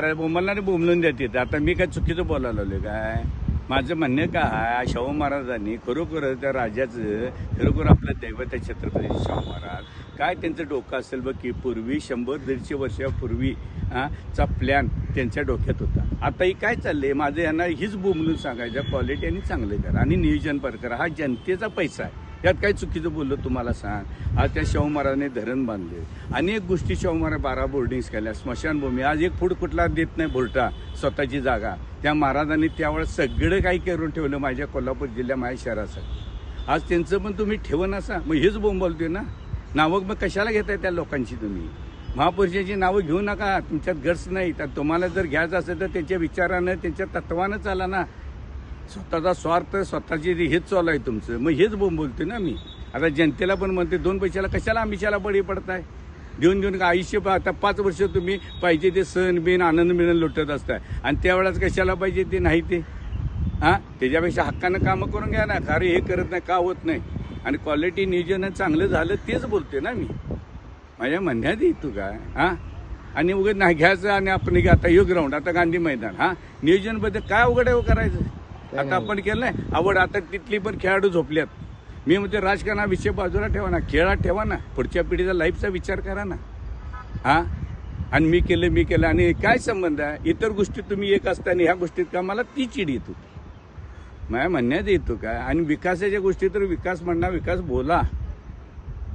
अरे बोंबलणारे बोंबलून देतात. आता मी काय चुकीचं बोलायला लागलो काय? माझं म्हणणं काय? शाहू महाराजांनी खरोखर त्या राजाचं खरोखर आपलं दैवत आहे छत्रपती शाहू महाराज. काय त्यांचं डोकं असेल बघ की पूर्वी शंभर दीडशे वर्षापूर्वी चा प्लॅन त्यांच्या डोक्यात होता. आता ही काय चाललंय? माझं यांना हीच बोंबलून सांगायचं क्वालिटी आणि चांगलं करा आणि नियोजन पर करा. हा जनतेचा पैसा आहे. यात काय चुकीचं बोललो तुम्हाला सांग. आज त्या शाहू महाराजांनी धरण बांधले. अनेक गोष्टी शाहू महाराज बारा बोर्डिंग्स केल्या. स्मशानभूमी. आज एक फूट कुठला देत नाही बोलटा स्वतःची जागा. त्या महाराजांनी त्यावेळेस सगळं काही करून ठेवलं माझ्या कोल्हापूर जिल्ह्या माझ्या शहरासाठी. आज त्यांचं पण तुम्ही ठेवून असा मग हेच बोंबलतोय ना. नावं मग कशाला घेताय त्या लोकांची तुम्ही? महापुरुषाची नावं घेऊ नका. तुमच्यात गट्स नाही. तर तुम्हाला जर घ्यायचं असेल तर त्यांच्या विचारानं त्यांच्या तत्वानं चाला ना. स्वतःचा स्वार्थ स्वतःची हेच चालू आहे तुमचं. मग हेच बोंब बोलतोय ना मी. आता जनतेला पण म्हणते दोन पैशाला कशाला आमिषाला बळी पडताय? देऊन देऊन का आयुष्य आता पाच वर्ष तुम्ही पाहिजे ते सण बिन आनंद मिळून लुटत असताय. आणि त्यावेळेस कशाला पाहिजे ते नाही ते? हां? त्याच्यापेक्षा हक्कानं कामं करून घ्या ना. खरं हे करत नाही का होत नाही? आणि क्वालिटी नियोजन चांगलं झालं तेच बोलते ना मी. माझ्या म्हणण्यात येतो काय हां? आणि उघड नाही घ्यायचं आणि आपण घ्या. आता यो ग्राउंड आता गांधी मैदान. हां? नियोजनबद्दल काय उघड आहे हो करायचं? आता आपण केलं नाही. आवड आता तिथली पण खेळाडू झोपल्यात. मी म्हणते राजकारणा विषय बाजूला ठेवा ना खेळात ठेवा ना. पुढच्या पिढीचा लाईफचा विचार करा ना. हां? आणि मी केलं मी केलं. आणि काय संबंध आहे? इतर गोष्टी तुम्ही एक असताना ह्या गोष्टीत का मला ती चिड येत? होती माझ्या म्हणण्यात येतो काय आणि विकासाच्या गोष्टी तर विकास म्हणणा विकास बोला.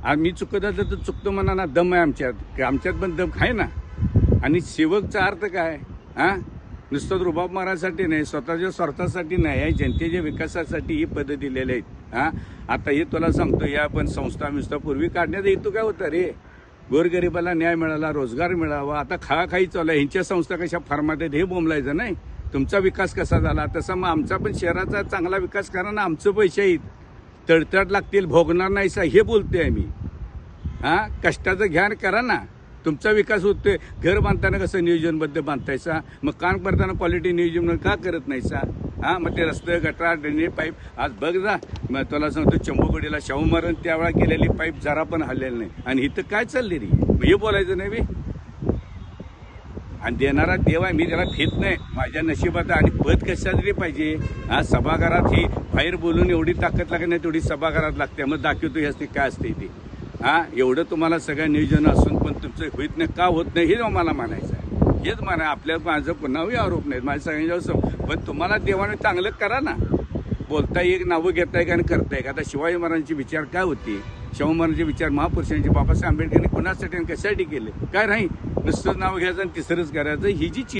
आणि मी चुकत असेल तर चुकतो म्हणा ना दम आहे आमच्यात. आमच्यात पण दम आहे ना. आणि सेवकचा अर्थ काय? हा? नुसतं रुबाब मारायसाठी नाही स्वतःच्या स्वार्थासाठी नाही या जनतेच्या विकासासाठी ही पद दिलेली आहेत. हा? आता हे तुला सांगतो या पण संस्था मिस्था पूर्वी काढण्यात येतो काय होतं रे? गोरगरिबाला न्याय मिळाला रोजगार मिळावा आता खाळाखाई चालू आहे. ह्यांच्या संस्था कशा फार्मात आहेत हे बोंबलायचं नाही. तुमचा विकास कसा झाला? तसा मग आमचा पण शहराचा चांगला विकास करा ना आमचं पैसे आहेत. तडतड लागतील भोगणार नाही सा हे बोलतोय आम्ही. हा? कष्टाचं घ्यान करा ना. तुमचा विकास होतोय. घर बांधताना कसं नियोजनबद्ध बांधतायचा मग काम करताना क्वालिटी नियोजन का करत नाहीचा हां हा मग ते रस्ते गटार ड्रेनेज पाईप आज बघ जा मग तुला सांगतो चंबुगडीला शाहू मारण त्यावेळा केलेली पाईप जरा पण हल्लेली नाही. आणि इथं काय चालले रे? हे बोलायचं नाही बे. आणि देणारा देव आहे मी त्याला घेत नाही. माझ्या नशिबात आहे. आणि पद कशासाठी पाहिजे. हा सभागारात ही बाहेर बोलून एवढी ताकद लागत नाही तेवढी सभागारात लागते. मग दाखवतो हे असते काय असते ते. हा एवढं तुम्हाला सगळं नियोजन असून पण तुमचं होत नाही का होत नाही हे मला म्हणायचं आहे. हेच म्हणा आपल्या माझं पुन्हाही आरोप नाहीत माझ्या सगळ्यांच्या पण तुम्हाला देवाने चांगलं करा ना. बोलताय एक नावं घेताय का आणि करताय का आता शिवाजी महाराजांचे विचार काय होती? शाहू महाराजांचे विचार महापुरुषांचे बाबासाहेब आंबेडकरांनी कुणासाठी आणि कशासाठी केले? काय नाही नुसतंच नाव घ्यायचं आणि तिसरंच करायचं. ही जी